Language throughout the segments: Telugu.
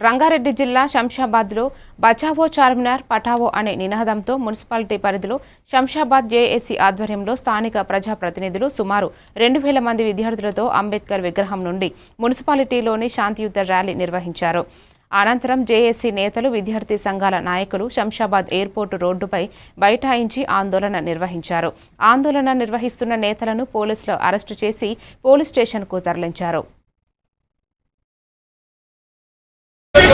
రంగారెడ్డి జిల్లా శంషాబాద్లో బచావో చార్మినార్ పటావో అనే నినాదంతో మున్సిపాలిటీ పరిధిలో శంషాబాద్ జేఏసీ ఆధ్వర్యంలో స్థానిక ప్రజాప్రతినిధులు సుమారు రెండు వేల మంది విద్యార్థులతో అంబేద్కర్ విగ్రహం నుండి మున్సిపాలిటీలోని శాంతియుత ర్యాలీ నిర్వహించారు. అనంతరం జేఏసీ నేతలు విద్యార్థి సంఘాల నాయకులు శంషాబాద్ ఎయిర్పోర్టు రోడ్డుపై బైఠాయించి ఆందోళన నిర్వహించారు. ఆందోళన నిర్వహిస్తున్న నేతలను పోలీసులు అరెస్టు చేసి పోలీస్ స్టేషన్కు తరలించారు.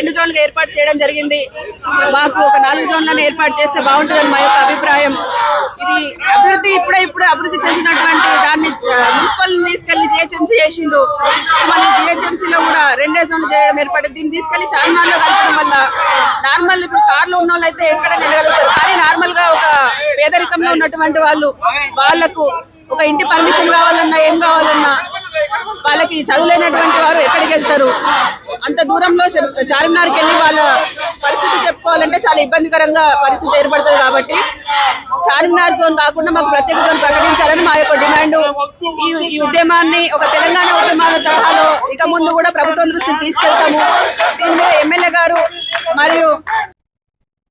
రెండు జోన్లుగా ఏర్పాటు చేయడం జరిగింది. మాకు ఒక నాలుగు జోన్లను ఏర్పాటు చేస్తే బాగుంటుందని మా యొక్క అభిప్రాయం. ఇది అభివృద్ధి ఇప్పుడే ఇప్పుడు అభివృద్ధి చెందినటువంటి దాన్ని మున్సిపల్ తీసుకెళ్ళి జిహెచ్ఎంసీ చేసిండ్రు. మళ్ళీ జిహెచ్ఎంసీలో లో కూడా రెండే జోన్లు చేయడం ఏర్పడింది. దీన్ని తీసుకెళ్ళి చార్మార్లో కలపడం వల్ల నార్మల్ ఇప్పుడు కార్లు ఉన్న వాళ్ళు అయితే ఎక్కడ నిలగలుగుతారు? కానీ నార్మల్గా ఒక పేదరికంలో ఉన్నటువంటి వాళ్ళు వాళ్ళకు ఒక ఇంటి పర్మిషన్ కావాలన్నా ఏం కావాలన్నా వాళ్ళకి చదువులేనటువంటి వారు ఎక్కడికి వెళ్తారు? అంత దూరంలో చార్మినార్కి వెళ్ళి వాళ్ళ పరిస్థితి చెప్పుకోవాలంటే చాలా ఇబ్బందికరంగా పరిస్థితి ఏర్పడుతుంది కాబట్టి చార్మినార్ జోన్ కాకుండా మాకు ప్రత్యేక జోన్ ప్రకటించాలని మా యొక్క డిమాండ్. ఈ ఈ ఉద్యమాన్ని ఒక తెలంగాణ ఉద్యమాల తరహాలో ఇక ముందు కూడా ప్రభుత్వం దృష్టికి తీసుకెళ్తాము. దీని